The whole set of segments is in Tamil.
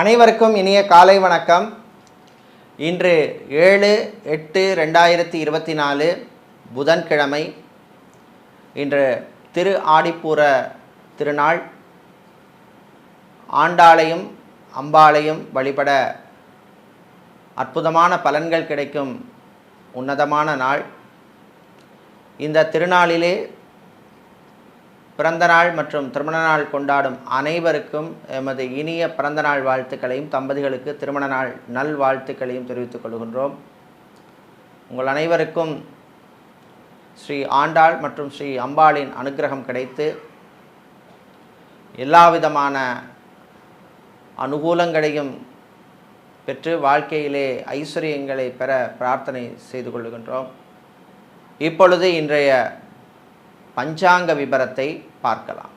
அனைவருக்கும் இனிய காலை வணக்கம். இன்று ஏழு எட்டு ரெண்டாயிரத்தி இருபத்தி நாலு புதன்கிழமை. இன்று திரு ஆடிப்பூர திருநாள். ஆண்டாளையும் அம்பாளையும் வழிபட அற்புதமான பலன்கள் கிடைக்கும் உன்னதமான நாள். இந்த திருநாளிலே பிறந்த நாள் மற்றும் திருமண நாள் கொண்டாடும் அனைவருக்கும் எமது இனிய பிறந்த நாள் வாழ்த்துக்களையும் தம்பதிகளுக்கு திருமண நாள் நல் வாழ்த்துக்களையும் தெரிவித்துக் கொள்கின்றோம். உங்கள் அனைவருக்கும் ஸ்ரீ ஆண்டாள் மற்றும் ஸ்ரீ அம்பாளின் அனுக்கிரகம் கிடைத்து எல்லா விதமான அனுகூலங்களையும் பெற்று வாழ்க்கையிலே ஐஸ்வர்யங்களை பெற பிரார்த்தனை செய்து கொள்கின்றோம். இப்பொழுது இன்றைய பஞ்சாங்க விபரத்தை பார்க்கலாம்.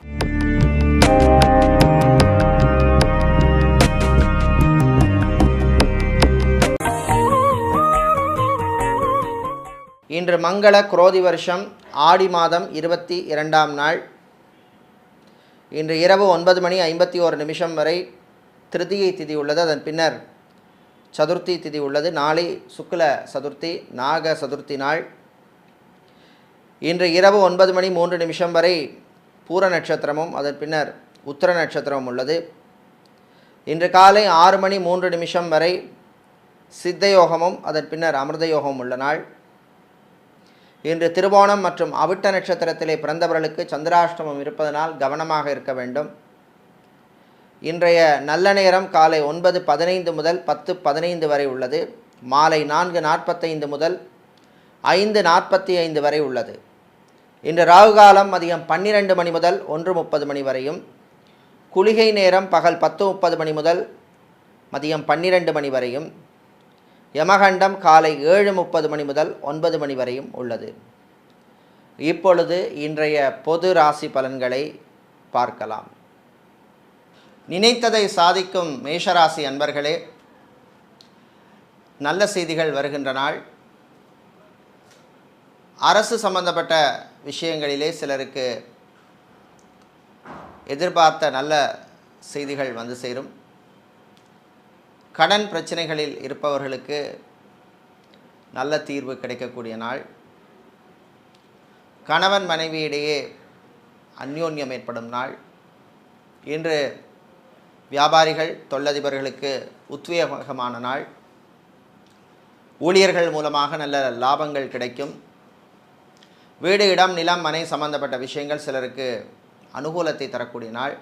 இன்று மங்கள குரோதி வருஷம் ஆடி மாதம் இருபத்தி இரண்டாம் நாள். இன்று இரவு ஒன்பது மணி ஐம்பத்தி ஓரு நிமிஷம் வரை திருதியை திதி உள்ளது. அதன் பின்னர் சதுர்த்தி திதி உள்ளது. நாளை சுக்ல சதுர்த்தி நாக சதுர்த்தி நாள். இன்று இரவு ஒன்பது மணி மூன்று நிமிஷம் வரை பூர நட்சத்திரமும் அதன் பின்னர் உத்தர நட்சத்திரமும் உள்ளது. இன்று காலை ஆறு மணி மூன்று நிமிஷம் வரை சித்த யோகமும் அதன் பின்னர் அமிர்த யோகமும் உள்ள நாள். இன்று திருவோணம் மற்றும் அவிட்ட நட்சத்திரத்திலே பிறந்தவர்களுக்கு சந்திராஷ்டமம் இருப்பதனால் கவனமாக இருக்க வேண்டும். இன்றைய நல்ல நேரம் காலை ஒன்பது பதினைந்து முதல் பத்து பதினைந்து வரை உள்ளது. மாலை நான்கு நாற்பத்தைந்து முதல் ஐந்து நாற்பத்தி ஐந்து வரை உள்ளது. இன்று ராகு காலம் மதியம் பன்னிரெண்டு மணி முதல் ஒன்று முப்பது மணி வரையும் குளிகை நேரம் பகல் பத்து முப்பது மணி முதல் மதியம் பன்னிரெண்டு மணி வரையும் யமகண்டம் காலை ஏழு முப்பது மணி முதல் ஒன்பது மணி வரையும் உள்ளது. இப்பொழுது இன்றைய பொது ராசி பலன்களை பார்க்கலாம். நினைத்ததை சாதிக்கும் மேஷராசி அன்பர்களே நல்ல செய்திகள் வருகின்ற நாள். அரசு சம்பந்தப்பட்ட விஷயங்களிலே சிலருக்கு எதிர்பார்த்த நல்ல செய்திகள் வந்து சேரும். கடன் பிரச்சனைகளில் இருப்பவர்களுக்கு நல்ல தீர்வு கிடைக்கக்கூடிய நாள். கணவன் மனைவியிடையே அந்யோன்யம் ஏற்படும் நாள். இன்று வியாபாரிகள் தொழிலதிபர்களுக்கு உத்வேகமான நாள். ஊழியர்கள் மூலமாக நல்ல லாபங்கள் கிடைக்கும். வீடு இடம் நிலம் மனை சம்பந்தப்பட்ட விஷயங்கள் சிலருக்கு அனுகூலத்தை தரக்கூடிய நாள்.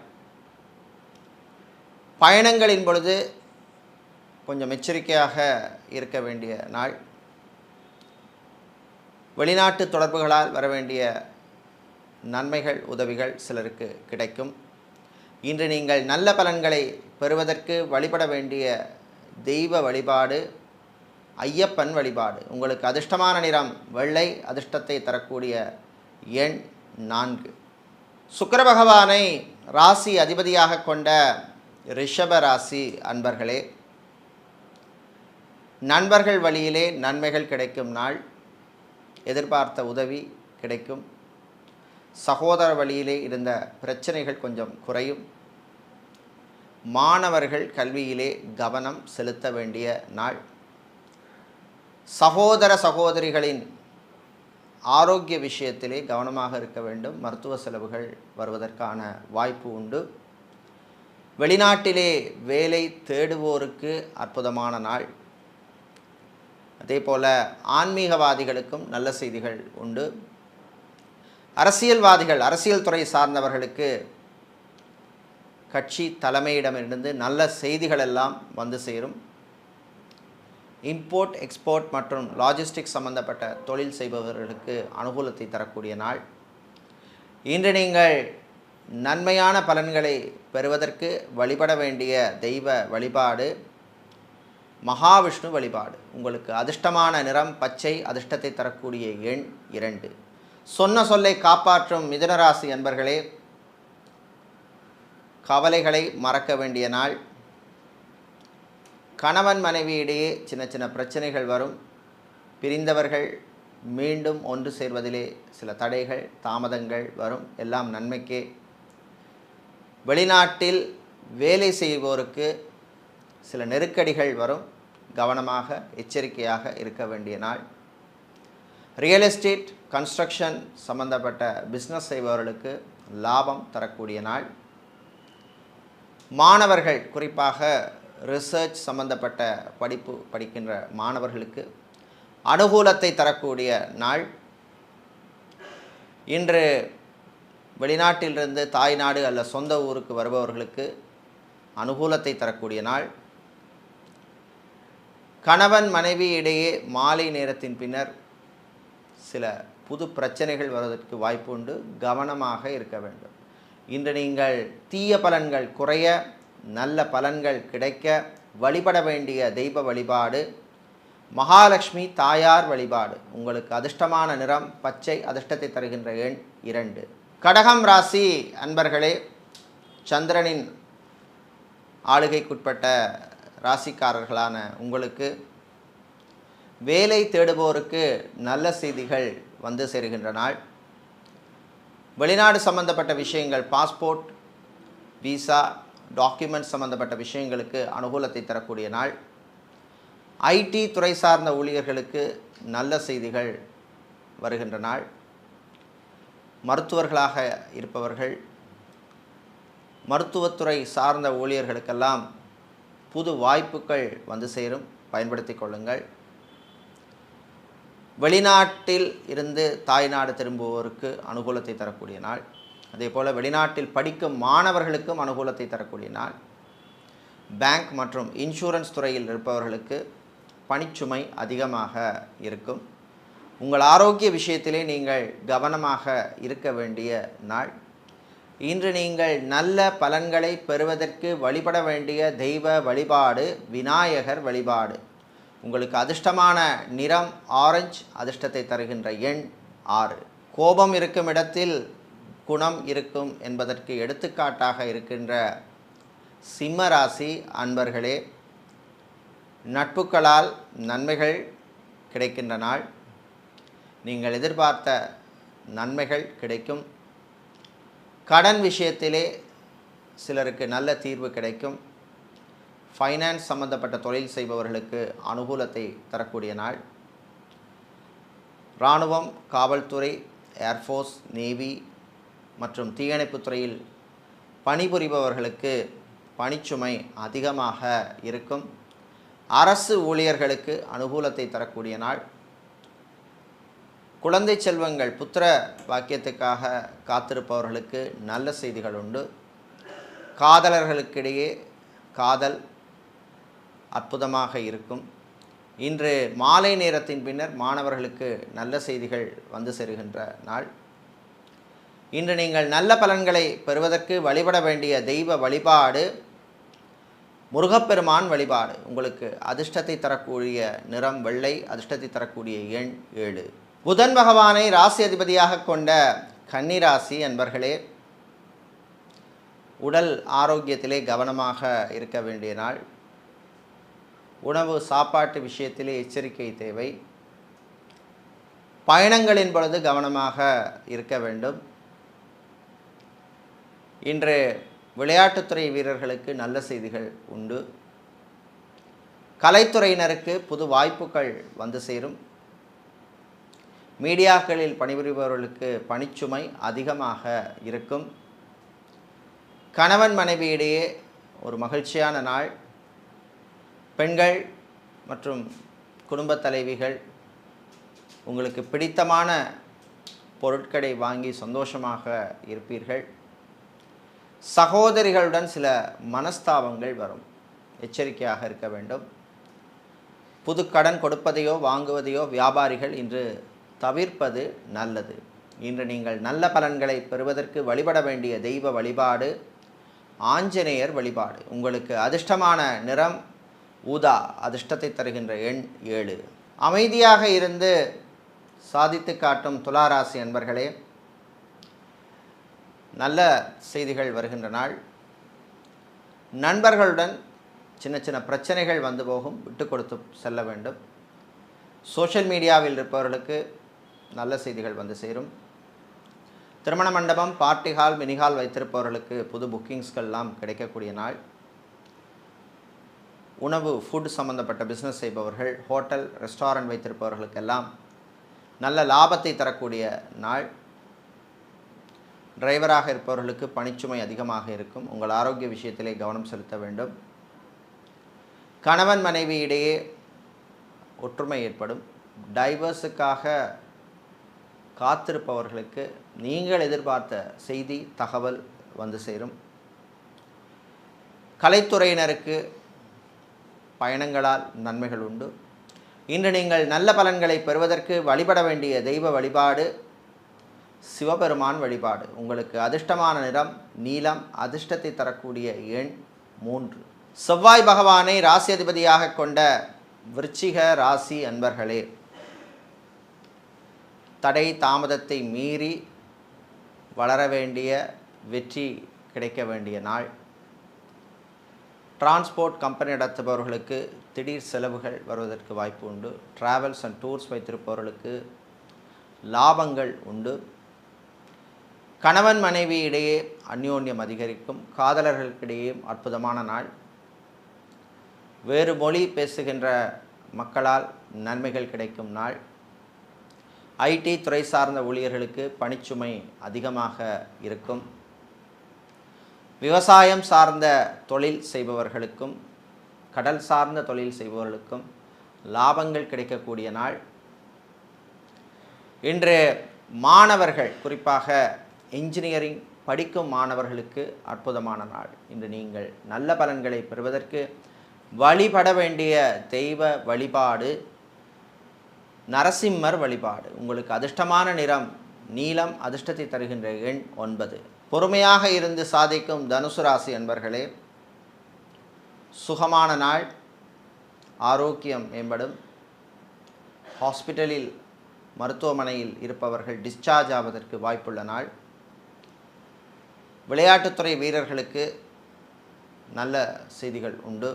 பயணங்களின் பொழுது கொஞ்சம் எச்சரிக்கையாக இருக்க வேண்டிய நாள். வெளிநாட்டு தொடர்புகளால் வர வேண்டிய நன்மைகள் உதவிகள் சிலருக்கு கிடைக்கும். இன்று நீங்கள் நல்ல பலன்களை பெறுவதற்கு வழிபட வேண்டிய தெய்வ வழிபாடு ஐயப்பன் வழிபாடு. உங்களுக்கு அதிர்ஷ்டமான நிறம் வெள்ளை அதிர்ஷ்டத்தை தரக்கூடிய எண் நான்கு. சுக்கர பகவானை ராசி அதிபதியாக கொண்ட ரிஷப ராசி அன்பர்களே நண்பர்கள் வழியிலே நன்மைகள் கிடைக்கும் நாள் எதிர்பார்த்த உதவி கிடைக்கும். சகோதர வழியிலே இருந்த பிரச்சனைகள் கொஞ்சம் குறையும். மாணவர்கள் கல்வியிலே கவனம் செலுத்த வேண்டிய நாள். சகோதர சகோதரிகளின் ஆரோக்கிய விஷயத்திலே கவனமாக இருக்க வேண்டும். மருத்துவ செலவுகள் வருவதற்கான வாய்ப்பு உண்டு. வெளிநாட்டிலே வேலை தேடுவோருக்கு அற்புதமான நாள். அதே போல் ஆன்மீகவாதிகளுக்கும் நல்ல செய்திகள் உண்டு. அரசியல்வாதிகள் அரசியல் துறை சார்ந்தவர்களுக்கு கட்சி தலைமையிடமிருந்து நல்ல செய்திகள் எல்லாம் வந்து சேரும். இம்போர்ட் எக்ஸ்போர்ட் மற்றும் லாஜிஸ்டிக்ஸ் சம்பந்தப்பட்ட தொழில் செய்பவர்களுக்கு அனுகூலத்தை தரக்கூடிய நாள். இன்று நீங்கள் நன்மையான பலன்களை பெறுவதற்கு வழிபட வேண்டிய தெய்வ வழிபாடு மகாவிஷ்ணு வழிபாடு. உங்களுக்கு அதிர்ஷ்டமான நிறம் பச்சை அதிர்ஷ்டத்தை தரக்கூடிய எண் இரண்டு. சொன்ன சொல்லை காப்பாற்றும் மிதனராசி என்பர்களே கவலைகளை மறக்க வேண்டிய நாள். கணவன் மனைவியிடையே சின்ன சின்ன பிரச்சனைகள் வரும். பிரிந்தவர்கள் மீண்டும் ஒன்று சேர்வதிலே சில தடைகள் தாமதங்கள் வரும். எல்லாம் நன்மைக்கே. வெளிநாட்டில் வேலை செய்வோருக்கு சில நெருக்கடிகள் வரும். கவனமாக எச்சரிக்கையாக இருக்க வேண்டிய நாள். ரியல் எஸ்டேட் கன்ஸ்ட்ரக்ஷன் சம்பந்தப்பட்ட பிஸ்னஸ் செய்பவர்களுக்கு லாபம் தரக்கூடிய நாள். மாணவர்கள் குறிப்பாக ரிசர்ச் சம்பந்தப்பட்ட படிப்பு படிக்கின்ற மாணவர்களுக்கு அனுகூலத்தை தரக்கூடிய நாள். இன்று வெளிநாட்டிலிருந்து தாய்நாடு அல்ல சொந்த ஊருக்கு வருபவர்களுக்கு அனுகூலத்தை தரக்கூடிய நாள். கணவன் மனைவி இடையே மாலை நேரத்தின் பின்னர் சில புது பிரச்சனைகள் வருவதற்கு வாய்ப்பு உண்டு. கவனமாக இருக்க வேண்டும். இன்று நீங்கள் தீய பலன்கள் குறைய நல்ல பலன்கள் கிடைக்க வழிபட வேண்டிய தெய்வ வழிபாடு மகாலட்சுமி தாயார் வழிபாடு. உங்களுக்கு அதிர்ஷ்டமான நிறம் பச்சை அதிர்ஷ்டத்தை தருகின்ற எண் இரண்டு. கடகம் ராசி அன்பர்களே சந்திரனின் ஆளுகைக்குட்பட்ட ராசிக்காரர்களான உங்களுக்கு வேலை தேடுபவருக்கு நல்ல செய்திகள் வந்து சேருகின்ற நாள். வெளிநாடு சம்பந்தப்பட்ட விஷயங்கள் பாஸ்போர்ட் விசா டாக்குமெண்ட் சம்பந்தப்பட்ட விஷயங்களுக்கு அனுகூலத்தை தரக்கூடிய நாள். ஐடி துறை சார்ந்த ஊழியர்களுக்கு நல்ல செய்திகள் வருகின்ற நாள். மருத்துவர்களாக இருப்பவர்கள் மருத்துவத்துறை சார்ந்த ஊழியர்களுக்கெல்லாம் புது வாய்ப்புகள் வந்து சேரும். பயன்படுத்தி கொள்ளுங்கள். வெளிநாட்டில் இருந்து தாய்நாடு திரும்புவோருக்கு அனுகூலத்தை தரக்கூடிய நாள். அதே போல் வெளிநாட்டில் படிக்கும் மாணவர்களுக்கும் அனுகூலத்தை தரக்கூடிய நாள். பேங்க் மற்றும் இன்சூரன்ஸ் துறையில் இருப்பவர்களுக்கு பணிச்சுமை அதிகமாக இருக்கும். உங்கள் ஆரோக்கிய விஷயத்திலே நீங்கள் கவனமாக இருக்க வேண்டிய நாள். இன்று நீங்கள் நல்ல பலன்களை பெறுவதற்கு வழிபட வேண்டிய தெய்வ வழிபாடு விநாயகர் வழிபாடு. உங்களுக்கு அதிர்ஷ்டமான நிறம் ஆரஞ்சு அதிர்ஷ்டத்தை தருகின்ற எண் ஆறு. கோபம் இருக்கும் இடத்தில் குணம் இருக்கும் என்பதற்கு எடுத்துக்காட்டாக இருக்கின்ற சிம்ம ராசி அன்பர்களே நட்புகளால் நன்மைகள் கிடைக்கின்ற நாள். நீங்கள் எதிர்பார்த்த நன்மைகள் கிடைக்கும். கடன் விஷயத்திலே சிலருக்கு நல்ல தீர்வு கிடைக்கும். ஃபைனான்ஸ் சம்பந்தப்பட்ட தொழில் செய்பவர்களுக்கு அனுகூலத்தை தரக்கூடிய நாள். இராணுவம் காவல்துறை ஏர்ஃபோர்ஸ் நேவி மற்றும் தீயணைப்பு துறையில் பணிபுரிபவர்களுக்கு பணிச்சுமை அதிகமாக இருக்கும். அரசு ஊழியர்களுக்கு அனுகூலத்தை தரக்கூடிய நாள். குழந்தை செல்வங்கள் புத்திர வாக்கியத்துக்காக காத்திருப்பவர்களுக்கு நல்ல செய்திகள் உண்டு. காதலர்களுக்கிடையே காதல் அற்புதமாக இருக்கும். இன்று மாலை நேரத்தின் பின்னர் மாணவர்களுக்கு நல்ல செய்திகள் வந்து சேருகின்ற நாள். இன்று நீங்கள் நல்ல பலன்களை பெறுவதற்கு வழிபட வேண்டிய தெய்வ வழிபாடு முருகப்பெருமான் வழிபாடு. உங்களுக்கு அதிர்ஷ்டத்தை தரக்கூடிய நிறம் வெள்ளை அதிர்ஷ்டத்தை தரக்கூடிய எண் ஏழு. புதன் பகவானை ராசி அதிபதியாக கொண்ட கன்னிராசி அன்பர்களே உடல் ஆரோக்கியத்திலே கவனமாக இருக்க வேண்டிய நாள். உணவு சாப்பாட்டு விஷயத்திலே எச்சரிக்கை தேவை. பயணங்களின் பொழுது கவனமாக இருக்க வேண்டும். இன்று விளையாட்டுத்துறை வீரர்களுக்கு நல்ல செய்திகள் உண்டு. கலைத்துறையினருக்கு புது வாய்ப்புகள் வந்து சேரும். மீடியாக்களில் பணிபுரிபவர்களுக்கு பணிச்சுமை அதிகமாக இருக்கும். கணவன் மனைவியிடையே ஒரு மகிழ்ச்சியான நாள். பெண்கள் மற்றும் குடும்பத் தலைவிகள் உங்களுக்கு பிடித்தமான பொருட்களை வாங்கி சந்தோஷமாக இருப்பீர்கள். சகோதரிகளுடன் சில மனஸ்தாபங்கள் வரும். எச்சரிக்கையாக இருக்க வேண்டும். புது கடன் கொடுப்பதையோ வாங்குவதையோ வியாபாரிகள் இன்று தவிர்ப்பது நல்லது. இன்று நீங்கள் நல்ல பலன்களை பெறுவதற்கு வழிபட வேண்டிய தெய்வ வழிபாடு ஆஞ்சநேயர் வழிபாடு. உங்களுக்கு அதிர்ஷ்டமான நிறம் ஊதா அதிர்ஷ்டத்தை தருகின்ற எண் ஏழு. அமைதியாக இருந்து சாதித்து காட்டும் துளாராசி அன்பர்களே நல்ல செய்திகள் வருகின்ற நாள். நண்பர்களுடன் சின்ன சின்ன பிரச்சனைகள் வந்து போகும் விட்டு கொடுத்து செல்ல வேண்டும். சோஷியல் மீடியாவில் இருப்பவர்களுக்கு நல்ல செய்திகள் வந்து சேரும். திருமண மண்டபம் பார்ட்டி ஹால் மினி ஹால் வைத்திருப்பவர்களுக்கு புது புக்கிங்ஸ்கள்லாம் கிடைக்கக்கூடிய நாள். உணவு ஃபுட் சம்மந்தப்பட்ட பிஸ்னஸ் செய்பவர்கள் ஹோட்டல் ரெஸ்டாரண்ட் வைத்திருப்பவர்களுக்கெல்லாம் நல்ல லாபத்தை தரக்கூடிய நாள். டிரைவராக இருப்பவர்களுக்கு பணிச்சுமை அதிகமாக இருக்கும். உங்கள் ஆரோக்கிய விஷயத்திலே கவனம் செலுத்த வேண்டும். கணவன் மனைவி இடையே ஒற்றுமை ஏற்படும். டைவர்ஸுக்காக காத்திருப்பவர்களுக்கு நீங்கள் எதிர்பார்த்த செய்தி தகவல் வந்து சேரும். கலைத்துறையினருக்கு பயணங்களால் நன்மைகள் உண்டு. இன்று நீங்கள் நல்ல பலன்களை பெறுவதற்கு வழிபட வேண்டிய தெய்வ வழிபாடு சிவபெருமான் வழிபாடு. உங்களுக்கு அதிர்ஷ்டமான நிறம் நீலம் அதிர்ஷ்டத்தை தரக்கூடிய எண் மூன்று. செவ்வாய் பகவானை ராசி அதிபதியாக கொண்ட விருச்சிக ராசி அன்பர்களே தடை தாமதத்தை மீறி வளர வேண்டிய வெற்றி கிடைக்க வேண்டிய நாள். டிரான்ஸ்போர்ட் கம்பெனி நடத்துபவர்களுக்கு திடீர் செலவுகள் வருவதற்கு வாய்ப்பு உண்டு. ட்ராவல்ஸ் அண்ட் டூர்ஸ் வைத்திருப்பவர்களுக்கு லாபங்கள் உண்டு. கணவன் மனைவி இடையே அந்யோன்யம் அதிகரிக்கும் காதலர்களுக்கிடையே அற்புதமான நாள். வேறு மொழி பேசுகின்ற மக்களால் நன்மைகள் கிடைக்கும் நாள். ஐடி துறை சார்ந்த ஊழியர்களுக்கு பணிச்சுமை அதிகமாக இருக்கும். விவசாயம் சார்ந்த தொழில் செய்பவர்களுக்கும் கடல் சார்ந்த தொழில் செய்பவர்களுக்கும் லாபங்கள் கிடைக்கக்கூடிய நாள். இன்று மாணவர்கள் குறிப்பாக இன்ஜினியரிங் படிக்கும் மாணவர்களுக்கு அற்புதமான நாள். இன்று நீங்கள் நல்ல பலன்களை பெறுவதற்கு வழிபட வேண்டிய தெய்வ வழிபாடு நரசிம்மர் வழிபாடு. உங்களுக்கு அதிர்ஷ்டமான நிறம் நீளம் அதிர்ஷ்டத்தை தருகின்ற எண் ஒன்பது. பொறுமையாக இருந்து சாதிக்கும் தனுசு ராசி என்பர்களே சுகமான நாள் ஆரோக்கியம் மேம்படும். ஹாஸ்பிட்டலில் மருத்துவமனையில் இருப்பவர்கள் டிஸ்சார்ஜ் ஆவதற்கு வாய்ப்புள்ள நாள். விளையாட்டுத்துறை வீரர்களுக்கு நல்ல செய்திகள் உண்டு.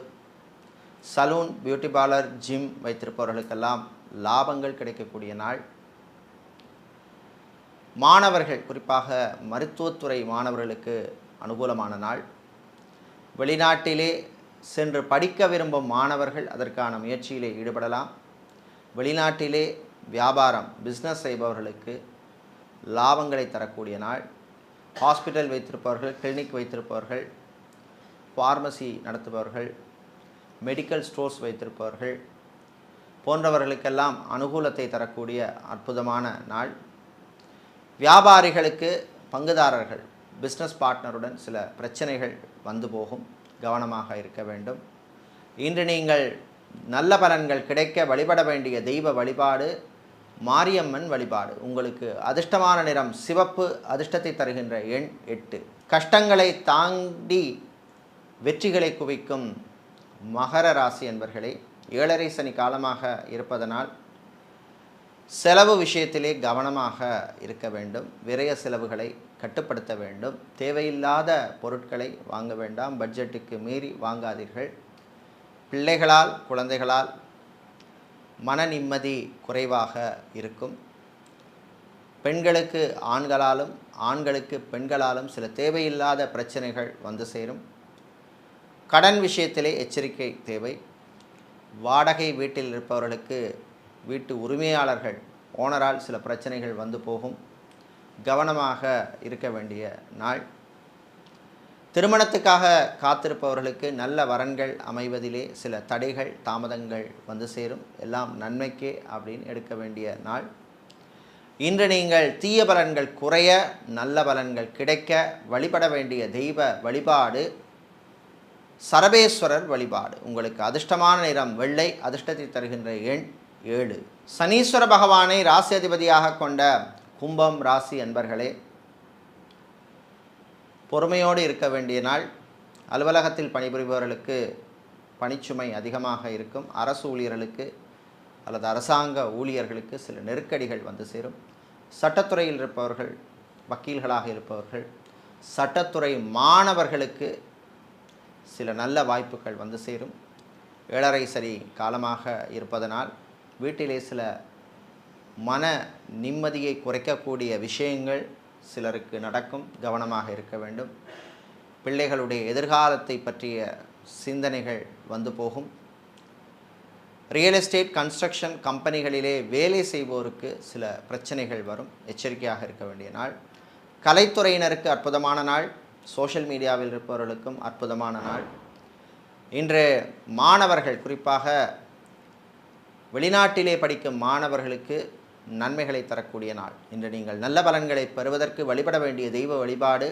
சலூன் பியூட்டி பார்லர் ஜிம் வைத்திருப்பவர்களுக்கெல்லாம் லாபங்கள் கிடைக்கக்கூடிய நாள். மாணவர்கள் குறிப்பாக மருத்துவத்துறை மாணவர்களுக்கு அனுகூலமான நாள். வெளிநாட்டிலே சென்று படிக்க விரும்பும் மாணவர்கள் அதற்கான முயற்சியிலே ஈடுபடலாம். வெளிநாட்டிலே வியாபாரம் பிஸ்னஸ் செய்பவர்களுக்கு லாபங்களை தரக்கூடிய நாள். ஹாஸ்பிட்டல் வைத்திருப்பவர்கள் கிளினிக் வைத்திருப்பவர்கள் ஃபார்மசி நடத்துபவர்கள் மெடிக்கல் ஸ்டோர்ஸ் வைத்திருப்பவர்கள் போன்றவர்களுக்கெல்லாம் அனுகூலத்தை தரக்கூடிய அற்புதமான நாள். வியாபாரிகளுக்கு பங்குதாரர்கள் பிஸ்னஸ் பார்ட்னருடன் சில பிரச்சனைகள் வந்து போகும். கவனமாக இருக்க வேண்டும். இன்று நீங்கள் நல்ல பலன்கள் கிடைக்க வழிபட வேண்டிய தெய்வ வழிபாடு மாரியம்மன் வழிபாடு. உங்களுக்கு அதிர்ஷ்டமான நிறம் சிவப்பு அதிர்ஷ்டத்தை தருகின்ற எண் எட்டு. கஷ்டங்களை தாண்டி வெற்றிகளை குவிக்கும் மகர ராசி என்பர்களே ஏழரை சனி காலமாக இருப்பதனால் செலவு விஷயத்திலே கவனமாக இருக்க வேண்டும். விரய செலவுகளை கட்டுப்படுத்த வேண்டும். தேவையில்லாத பொருட்களை வாங்க வேண்டாம். பட்ஜெட்டுக்கு மீறி வாங்காதீர்கள். பிள்ளைகளால் குழந்தைகளால் மன நிம்மதி குறைவாக இருக்கும். பெண்களுக்கு ஆண்களாலும் ஆண்களுக்கு பெண்களாலும் சில தேவையில்லாத பிரச்சனைகள் வந்து சேரும். கடன் விஷயத்திலே எச்சரிக்கை தேவை. வாடகை வீட்டில் இருப்பவர்களுக்கு வீட்டு உரிமையாளர்கள் ஓனரால் சில பிரச்சனைகள் வந்து போகும். கவனமாக இருக்க வேண்டிய நாள். திருமணத்துக்காக காத்திருப்பவர்களுக்கு நல்ல வரன்கள் அமைவதிலே சில தடைகள் தாமதங்கள் வந்து சேரும். எல்லாம் நன்மைக்கே அப்படின்னு எடுக்க வேண்டிய நாள். இன்று நீங்கள் தீய பலன்கள் குறைய நல்ல பலன்கள் கிடைக்க வழிபட வேண்டிய தெய்வ வழிபாடு சரபேஸ்வரர் வழிபாடு. உங்களுக்கு அதிர்ஷ்டமான நிறம் வெள்ளை அதிர்ஷ்டத்தை தருகின்ற எண் ஏழு. சனீஸ்வர பகவானை ராசி அதிபதியாக கொண்ட கும்பம் ராசி என்பர்களே பொறுமையோடு இருக்க வேண்டிய நாள் அலுவலகத்தில் பணிபுரிபவர்களுக்கு பணிச்சுமை அதிகமாக இருக்கும். அரசு ஊழியர்களுக்கு அல்லது அரசாங்க ஊழியர்களுக்கு சில நெருக்கடிகள் வந்து சேரும். சட்டத்துறையில் இருப்பவர்கள் வக்கீல்களாக இருப்பவர்கள் சட்டத்துறை மாணவர்களுக்கு சில நல்ல வாய்ப்புகள் வந்து சேரும். ஏழரை சரி காலமாக இருப்பதனால் வீட்டிலே சில மன நிம்மதியை குறைக்கக்கூடிய விஷயங்கள் சிலருக்கு நடக்கும் கவனமாக இருக்க வேண்டும். பிள்ளைகளுடைய எதிர்காலத்தை பற்றிய சிந்தனைகள் வந்து போகும். ரியல் எஸ்டேட் கன்ஸ்ட்ரக்ஷன் கம்பெனிகளிலே வேலை செய்வோருக்கு சில பிரச்சனைகள் வரும். எச்சரிக்கையாக இருக்க வேண்டிய நாள். கலைத்துறையினருக்கு அற்புதமான நாள். சோஷியல் மீடியாவில் இருப்பவர்களுக்கும் அற்புதமான நாள். இன்று மாணவர்கள் குறிப்பாக வெளிநாட்டிலே படிக்கும் மாணவர்களுக்கு நன்மைகளை தரக்கூடிய நாள். இன்று நீங்கள் நல்ல பலன்களை பெறுவதற்கு வழிபட வேண்டிய தெய்வ வழிபாடு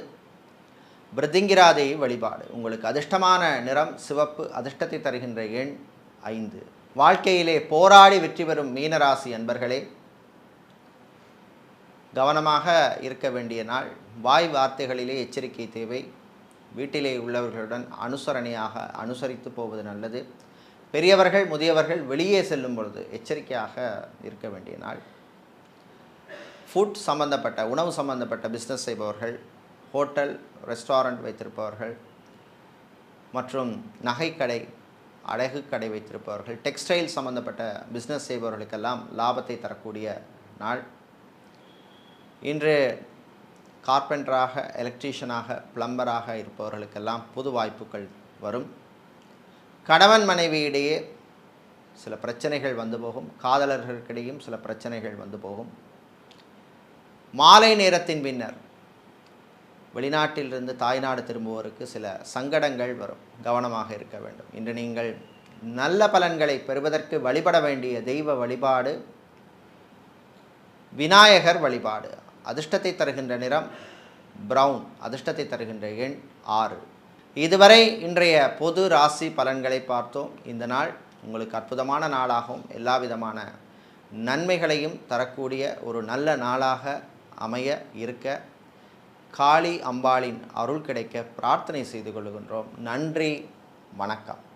பிருத்திங்கிராதேவி வழிபாடு. உங்களுக்கு அதிர்ஷ்டமான நிறம் சிவப்பு அதிர்ஷ்டத்தை தருகின்ற எண் ஐந்து. வாழ்க்கையிலே போராடி வெற்றி பெறும் மீனராசி அன்பர்களே கவனமாக இருக்க வேண்டிய நாள். வாய் வார்த்தைகளிலே எச்சரிக்கை தேவை. வீட்டிலே உள்ளவர்களுடன் அனுசரணையாக அனுசரித்து போவது நல்லது. பெரியவர்கள் முதியவர்கள் வெளியே செல்லும் பொழுது எச்சரிக்கையாக இருக்க வேண்டிய நாள். ஃபுட் சம்மந்தப்பட்ட உணவு சம்மந்தப்பட்ட பிஸ்னஸ் செய்பவர்கள் ஹோட்டல் ரெஸ்டாரண்ட் வைத்திருப்பவர்கள் மற்றும் நகைக்கடை அழகு கடை வைத்திருப்பவர்கள் டெக்ஸ்டைல் சம்பந்தப்பட்ட பிஸ்னஸ் செய்பவர்களுக்கெல்லாம் லாபத்தை தரக்கூடிய நாள். இன்று கார்பெண்டராக எலக்ட்ரீஷியனாக பிளம்பராக இருப்பவர்களுக்கெல்லாம் புது வாய்ப்புகள் வரும். கணவன் மனைவியிடையே சில பிரச்சனைகள் வந்து போகும். காதலர்களுக்கிடையும் சில பிரச்சனைகள் வந்து போகும். மாலை நேரத்தின் பின்னர் வெளிநாட்டிலிருந்து தாய்நாடு திரும்புவோருக்கு சில சங்கடங்கள் வரும். கவனமாக இருக்க வேண்டும். இன்று நீங்கள் நல்ல பலன்களை பெறுவதற்கு வழிபட வேண்டிய தெய்வ வழிபாடு விநாயகர் வழிபாடு. அதிர்ஷ்டத்தை தருகின்ற நிறம் ப்ரௌன் அதிர்ஷ்டத்தை தருகின்ற எண் ஆறு. இதுவரை இன்றைய பொது ராசி பலன்களை பார்த்தோம். இந்த நாள் உங்களுக்கு அற்புதமான நாளாகவும் எல்லா விதமான நன்மைகளையும் தரக்கூடிய ஒரு நல்ல நாளாக அமைய இருக்க காளி அம்பாளின் அருள் கிடைக்க பிரார்த்தனை செய்து கொள்கின்றோம். நன்றி வணக்கம்.